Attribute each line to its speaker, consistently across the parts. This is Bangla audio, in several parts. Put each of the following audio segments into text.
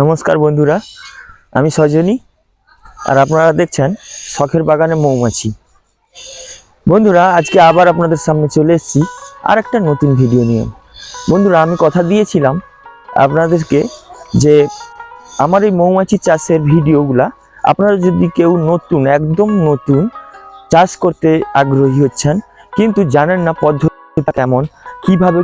Speaker 1: নমস্কার বন্ধুরা, আমি সজনী আর আপনারা দেখছেন শখের বাগানে মৌমাছি। বন্ধুরা, আজকে আবার আপনাদের সামনে চলে এসেছি আর একটা নতুন ভিডিও নিয়ে। বন্ধুরা, আমি কথা দিয়েছিলাম আপনাদেরকে যে আমার এই মৌমাছি চাষের ভিডিওগুলা আপনারা যদি কেউ নতুন, একদম নতুন চাষ করতে আগ্রহী হচ্ছেন, কিন্তু জানেন না পদ্ধতিটা কেমন, কীভাবে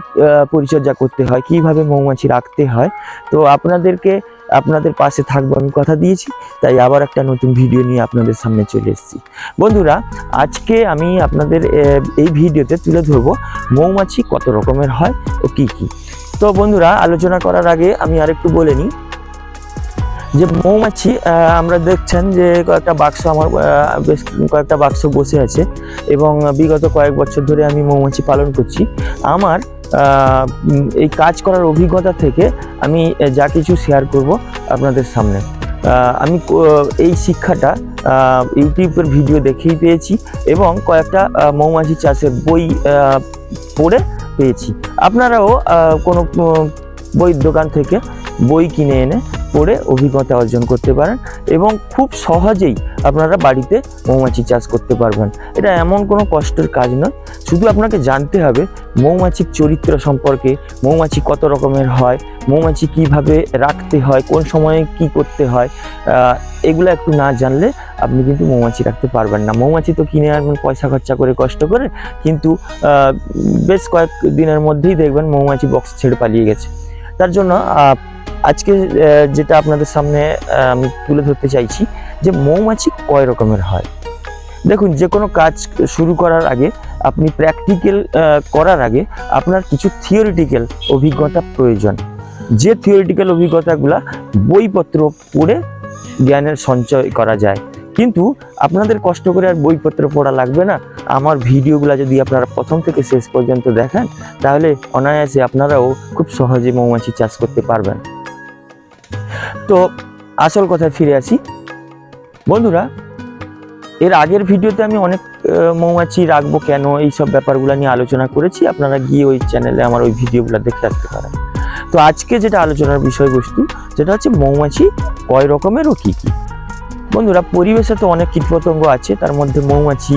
Speaker 1: পরিচর্যা করতে হয়, কীভাবে মৌমাছি রাখতে হয়, তো আপনাদেরকে আপনাদের পাশে থাকব, আমি কথা দিয়েছি, তাই আবার একটা নতুন ভিডিও নিয়ে আপনাদের সামনে চলে এসেছি। বন্ধুরা, আজকে আমি আপনাদের এই ভিডিওতে তুলে ধরবো মৌমাছি কত রকমের হয় ও কি কি। তো বন্ধুরা, আলোচনা করার আগে আমি আরেকটু বলে নিই যে মৌমাছি আমরা দেখছেন যে কয়েকটা বাক্স আমার বেশ কয়েকটা বাক্স বসে আছে এবং বিগত কয়েক বছর ধরে আমি মৌমাছি পালন করছি। আমার এই কাজ করার অভিজ্ঞতা থেকে আমি যা কিছু শেয়ার করব আপনাদের সামনে। আমি এই শিক্ষাটা ইউটিউবের ভিডিও দেখেই পেয়েছি এবং কয়েকটা মৌমাছি চাষের বই পড়ে পেয়েছি। আপনারাও কোনো বইয়ের দোকান থেকে বই কিনে এনে পড়ে অভিজ্ঞতা অর্জন করতে পারেন এবং খুব সহজেই আপনারা বাড়িতে মৌমাছি চাষ করতে পারবেন। এটা এমন কোনো কষ্টের কাজ নয় শুধু আপনাকে জানতে হবে মৌমাছির চরিত্র সম্পর্কে, মৌমাছি কত রকমের হয়, মৌমাছি কীভাবে রাখতে হয়, কোন সময়ে কি করতে হয় এগুলো একটু না জানলে আপনি কিন্তু মৌমাছি রাখতে পারবেন না। মৌমাছি তো কিনে আনবেন পয়সা খরচা করে, কষ্ট করে, কিন্তু বেশ কয়েক দিনের মধ্যেই দেখবেন মৌমাছি বক্স ছেড়ে পালিয়ে গেছে। তার জন্য আজকে যেটা আপনাদের সামনে আমি তুলে ধরতে চাইছি যে মৌমাছি কয় রকমের হয়? দেখুন যে কোনো কাজ শুরু করার আগে আপনি প্র্যাকটিক্যাল করার আগে আপনার কিছু থিওরিটিক্যাল অভিজ্ঞতা প্রয়োজন। যে থিওরিটিক্যাল অভিজ্ঞতাগুলা বইপত্র পড়ে জ্ঞানের সঞ্চয় করা যায়। কিন্তু আপনাদের কষ্ট করে আর বইপত্র পড়া লাগবে না। আমার ভিডিওগুলো যদি আপনারা প্রথম থেকে শেষ পর্যন্ত দেখেন, তাহলে অনায়াসে আপনারাও খুব সহজে মৌমাছি চাষ করতে পারবেন। তো আসল কথায় ফিরে আসি। বন্ধুরা, এর আগের ভিডিওতে আমি অনেক মৌমাছি রাখব কেন? এইসব ব্যাপারগুলো নিয়ে আলোচনা করেছি। আপনারা গিয়ে ওই চ্যানেলে আমার ওই ভিডিওগুলো দেখে আসতে পারেন। তো আজকে যেটা আলোচনার বিষয়বস্তু যেটা হচ্ছে মৌমাছি কয় রকমের ও কী কী? বন্ধুরা, পরিবেশে তো অনেক কীটপতঙ্গ আছে, তার মধ্যে মৌমাছি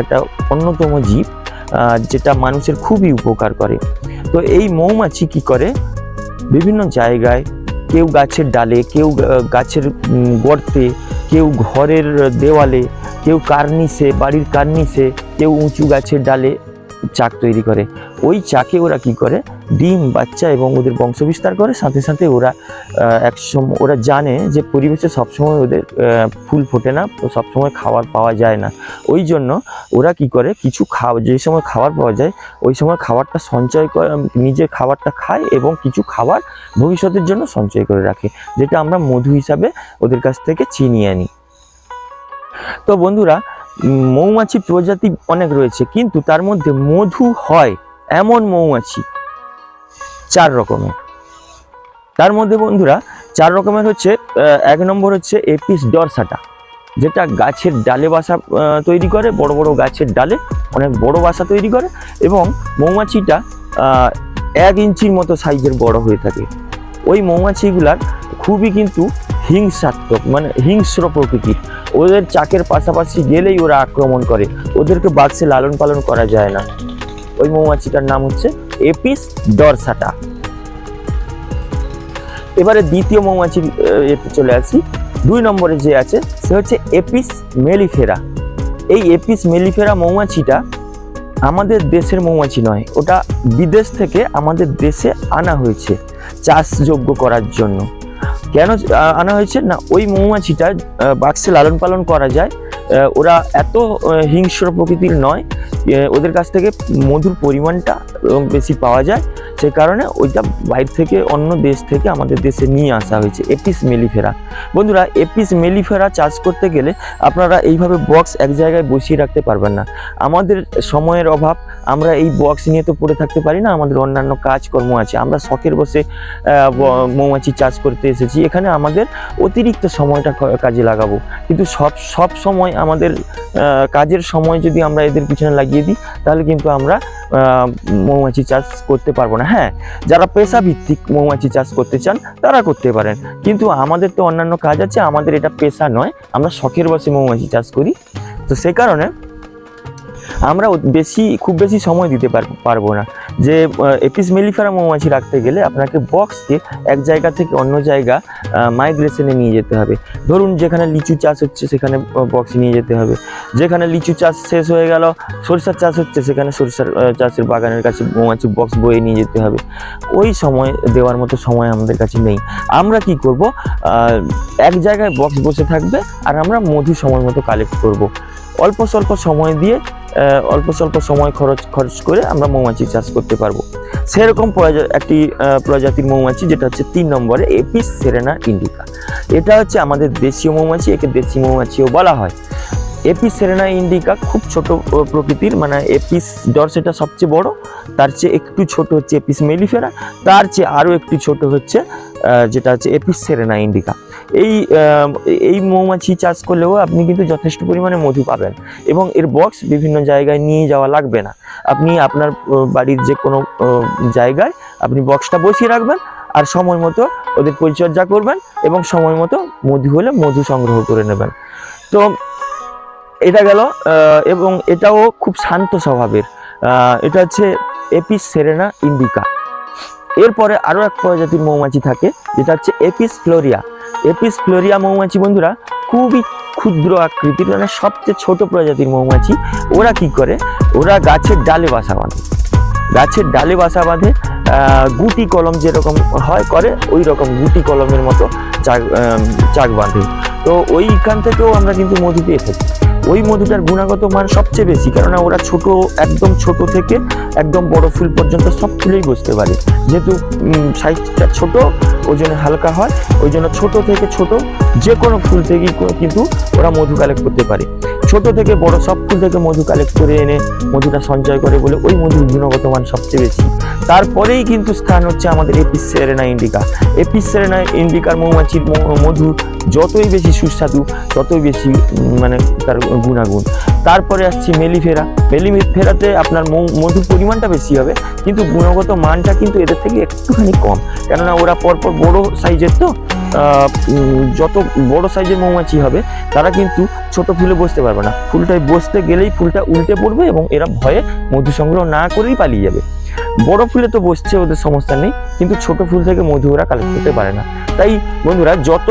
Speaker 1: একটা অন্যতম জীব যেটা মানুষের খুবই উপকার করে। তো এই মৌমাছি কি করে? বিভিন্ন জায়গায় কেউ গাছের ডালে, কেউ গাছের গর্তে, কেউ ঘরের দেওয়ালে কেউ কার্নিসে বাড়ির কার্নিসে কেউ উঁচু গাছের ডালে চাক তৈরি করে। ওই চাকে ওরা কি করে? ডিম, বাচ্চা এবং ওদের বংশবিস্তার করে। সাথে সাথে ওরা এক সময় ওরা জানে যে পরিবেশে সবসময় ওদের ফুল ফোটে না সবসময় খাবার পাওয়া যায় না। ওই জন্য ওরা কি করে? কিছু খাওয়া যে সময় খাবার পাওয়া যায়, ওই সময় খাবারটা সঞ্চয় করে, নিজের খাবারটা খায় এবং কিছু খাবার ভবিষ্যতের জন্য সঞ্চয় করে রাখে, যেটা আমরা মধু হিসাবে ওদের কাছ থেকে চিনিয়ে আনি। তো বন্ধুরা, মৌমাছি প্রজাতি অনেক রয়েছে, কিন্তু তার মধ্যে মধু হয় এমন মৌমাছি চার রকমের। তার মধ্যে বন্ধুরা, চার রকমের হচ্ছে এক নম্বর হচ্ছে এপিস ডরসাটা, যেটা গাছের ডালে বাসা তৈরি করে, বড় বড় গাছের ডালে অনেক বড় বাসা তৈরি করে এবং মৌমাছিটা এক ইঞ্চির মতো সাইজের বড় হয়ে থাকে। ওই মৌমাছিগুলার খুবই কিন্তু হিংসাত্মক মানে হিংস্র প্রকৃতির। ওদের চাকের পাশাপাশি গেলেই ওরা আক্রমণ করে। ওদেরকে বাক্সে লালন পালন করা যায় না। ওই মৌমাছিটার নাম হচ্ছে এপিস ডরসাটা। এবারে দ্বিতীয় মৌমাছির এতে চলে আসি। দুই নম্বরে যে আছে, সে হচ্ছে এপিস মেলিফেরা। এই এপিস মেলিফেরা মৌমাছিটা আমাদের দেশের মৌমাছি নয়, ওটা বিদেশ থেকে আমাদের দেশে আনা হয়েছে চাষযোগ্য করার জন্য। কেন আনা হয়েছে? না ওই মৌমাছিটা বাক্সে লালন পালন করা যায়। ওরা এত হিংস্র প্রকৃতির নয় ওদের কাছ থেকে মধুর পরিমাণটা বেশি পাওয়া যায়। সেই কারণে ওইটা বাইরে থেকে অন্য দেশ থেকে আমাদের দেশে নিয়ে আসা হয়েছে, এপিস মেলিফেরা। বন্ধুরা, এপিস মেলিফেরা চাষ করতে গেলে আপনারা এইভাবে বক্স এক জায়গায় বসিয়ে রাখতে পারবেন না। আমাদের সময়ের অভাব, আমরা এই বক্স নিয়ে তো পড়ে থাকতে পারি না, আমাদের অন্যান্য কাজকর্ম আছে। আমরা শখের বসে মৌমাছি চাষ করতে এসেছি। এখানে আমাদের অতিরিক্ত সময়টা কাজে লাগাবো। কিন্তু সব সব সময় আমাদের কাজের সময় যদি আমরা এদের পিছনে লাগিয়ে দিই, তাহলে কিন্তু আমরা মৌমাছি চাষ করতে পারব না। হ্যাঁ যারা পেশা ভিত্তিক মৌমাছি চাষ করতে চান, তারা করতে পারেন। কিন্তু আমাদের তো অন্যান্য কাজ আছে, আমাদের এটা পেশা নয়। আমরা শখের বসে মৌমাছি চাষ করি। তো সে কারণে আমরা বেশি, খুব বেশি সময় দিতে পার- পারব না। যে এপিস মেলিফেরা মৌমাছি রাখতে গেলে আপনাকে বক্সকে এক জায়গা থেকে অন্য জায়গা মাইগ্রেশনে নিয়ে যেতে হবে। ধরুন যেখানে লিচু চাষ হচ্ছে সেখানে বক্স নিয়ে যেতে হবে। যেখানে লিচু চাষ শেষ হয়ে গেল, সরিষার চাষ হচ্ছে সেখানে সরিষার চাষের বাগানের কাছে মৌমাছি বক্স বয়ে নিয়ে যেতে হবে। ওই সময় দেওয়ার মতো সময় আমাদের কাছে নেই। আমরা কি করব? এক জায়গায় বক্স বসে থাকবে আর আমরা মধু সময় মতো কালেক্ট করব। অল্প স্বল্প সময় দিয়ে অল্প স্বল্প সময় খরচ খরচ করে আমরা মৌমাছি চাষ করতে পারব। সেরকম একটি প্রজাতির মৌমাছি যেটা হচ্ছে তিন নম্বরে এপিস সেরেনা ইন্ডিকা এটা হচ্ছে আমাদের দেশীয় মৌমাছি, একে দেশি মৌমাছিও বলা হয়। এপিস সেরেনা ইন্ডিকা খুব ছোট প্রকৃতির মানে এপিস ডরসেটা সবচেয়ে বড়, তার চেয়ে একটু ছোট হচ্ছে এপিস মেলিফেরা তার চেয়ে আরও একটু ছোট হচ্ছে যেটা হচ্ছে এপিস সেরেনা ইন্ডিকা এই এই মৌমাছি চাষ করলেও আপনি কিন্তু যথেষ্ট পরিমাণে মধু পাবেন এবং এর বক্স বিভিন্ন জায়গায় নিয়ে যাওয়া লাগবে না। আপনি আপনার বাড়ির যে কোনো জায়গায় আপনি বক্সটা বসিয়ে রাখবেন আর সময় মতো ওদের পরিচর্যা করবেন এবং সময় মতো মধু হলে মধু সংগ্রহ করে নেবেন। তো এটা গেল এবং এটাও খুব শান্ত স্বভাবের। এটা হচ্ছে এপিস সেরেনা ইন্ডিকা এরপরে আরও এক প্রজাতির মৌমাছি থাকে, যেটা হচ্ছে এপিস ফ্লোরিয়া এপিস ফ্লোরিয়া মৌমাছি বন্ধুরা খুবই ক্ষুদ্র আকৃতির মানে সবচেয়ে ছোট প্রজাতির মৌমাছি। ওরা কি করে? ওরা গাছের ডালে বাসা বাঁধে। গাছের ডালে বাসা বাঁধে গুটি কলম যেরকম হয় করে, ওই রকম গুটি কলমের মতো চাক চাক বাঁধে। তো ওইখান থেকেও আমরা কিন্তু মধু পেয়ে থাকি। ওই মধুটার গুণাগত মান সবচেয়ে বেশি, কেননা ওরা ছোট, একদম ছোট থেকে একদম বড় ফুল পর্যন্ত সব ফুলেই বসতে পারে। যেহেতু সাইজটা ছোট ওজনে হালকা হয়, ওই জন্য ছোট থেকে ছোট যে কোনো ফুল থেকেই কিন্তু ওরা মধু কালেক্ট করতে পারে। ছোট থেকে বড় সব ফুল থেকে মধু কালেক্ট করে এনে মধুটা সঞ্চয় করে বলে ওই মধুর গুণগত মান সবচেয়ে বেশি। তারপরেই কিন্তু স্থান হচ্ছে আমাদের Apis cerana indica Apis cerana ইন্ডিকার মৌমাছির মধু যতই বেশি সুস্বাদু, ততই বেশি মানে তার গুণাগুণ। তারপরে আসছে মেলিফেরা। মেলিফেরাতে আপনার মধুর পরিমাণটা বেশি হবে, কিন্তু গুণগত মানটা কিন্তু এদের থেকে একটুখানি কম। কেননা ওরা পরপর বড় সাইজের তো যত বড় সাইজের মৌমাছি হবে, তারা কিন্তু ছোট ফুলে বসতে পারবে না। ফুলটায় বসতে গেলেই ফুলটা উল্টে পড়বে এবং এরা ভয়ে মধু সংগ্রহ না করেই পালিয়ে যাবে। বড় ফুলে তো বসছে, ওদের সমস্যা নেই, কিন্তু ছোট ফুল থেকে মধু ওরা কালেক্ট করতে পারে না। তাই বন্ধুরা, যত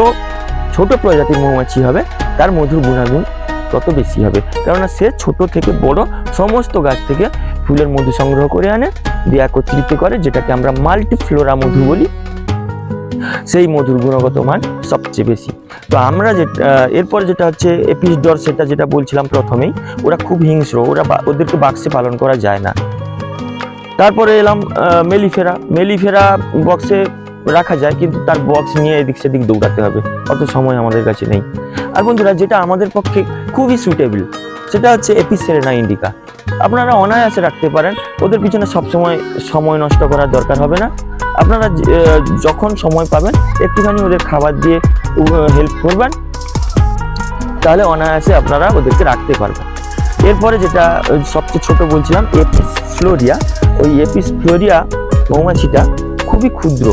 Speaker 1: ছোট প্রজাতির মৌমাছি হবে, তার মধুর গুণাগুণ তত বেশি হবে। কেননা সে ছোট থেকে বড় সমস্ত গাছ থেকে ফুলের মধু সংগ্রহ করে আনে, দিয়ে একত্রিত করে, যেটাকে আমরা মাল্টিফ্লোরা মধু বলি। সেই মধুর গুণগত মান সবচেয়ে বেশি। তো আমরা যে এরপর যেটা হচ্ছে এপিসডর সেটা যেটা বলছিলাম প্রথমেই, ওরা খুব হিংস্র, ওরা ওদেরকে বাক্সে পালন করা যায় না। তারপরে এলাম মেলিফেরা। মেলিফেরা বক্সে রাখা যায়, কিন্তু তার বক্স নিয়ে এদিক সেদিক দৌড়াতে হবে। অত সময় আমাদের কাছে নেই। আর বন্ধুরা, যেটা আমাদের পক্ষে খুবই সুটেবল সেটা হচ্ছে এপিসেরেনা ইন্ডিকা আপনারা অনায়াসে রাখতে পারেন। ওদের পিছনে সবসময় সময় নষ্ট করার দরকার হবে না। আপনারা যখন সময় পাবেন, একটুখানি ওদের খাবার দিয়ে হেল্প করবেন। তাহলে অনায়াসে আপনারা ওদেরকে রাখতে পারবেন। এরপরে যেটা সবচেয়ে ছোট বলছিলাম এপিস ফ্লোরিয়া ওই এপিস ফ্লোরিয়া মৌমাছিটা খুবই ক্ষুদ্র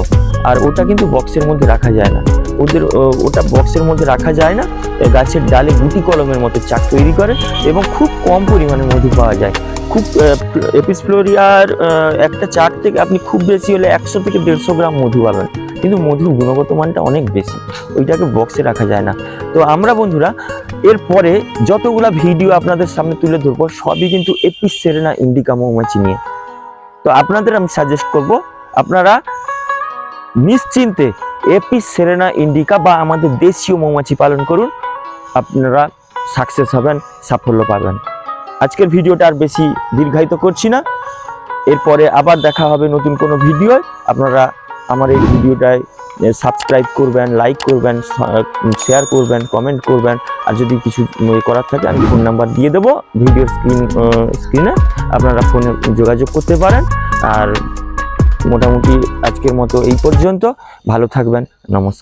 Speaker 1: আর ওটা কিন্তু বক্সের মধ্যে রাখা যায় না। ওদের ওটা বক্সের মধ্যে রাখা যায় না গাছের ডালে গুটি কলমের মতো চাক তৈরি করে এবং খুব কম পরিমাণে মধু পাওয়া যায়। খুব এপিস ফ্লোরিয়ার একটা চাক থেকে আপনি খুব বেশি হলে একশো থেকে দেড়শো গ্রাম মধু পাবেন। কিন্তু মধুর গুণগত মানটা অনেক বেশি, ওইটাকে বক্সে রাখা যায় না। তো আমরা বন্ধুরা, এরপরে যতগুলা ভিডিও আপনাদের সামনে তুলে ধরবো, সবই কিন্তু এপিস সেরেনা ইন্ডিকা মৌমাছি নিয়ে। তো আপনাদের আমি সাজেস্ট করব, আপনারা নিশ্চিন্তে এপি সেরেনা ইন্ডিকা বা আমাদের দেশীয় মৌমাছি পালন করুন, আপনারা সাকসেস হবেন, সাফল্য পাবেন। আজকের ভিডিওটা আর বেশি দীর্ঘায়িত করছি না, এরপরে আবার দেখা হবে নতুন কোনো ভিডিও আপনারা আমার এই ভিডিওটায় সাবস্ক্রাইব করবেন লাইক করবেন শেয়ার করবেন কমেন্ট করবেন। আর যদি কিছু করার থাকে, আমি ফোন নাম্বার দিয়ে দেবো। ভিডিও স্ক্রিন স্ক্রিনে আপনারা ফোনে যোগাযোগ করতে পারেন। আর মোটামুটি আজকের মতো এই পর্যন্ত। ভালো থাকবেন। নমস্কার।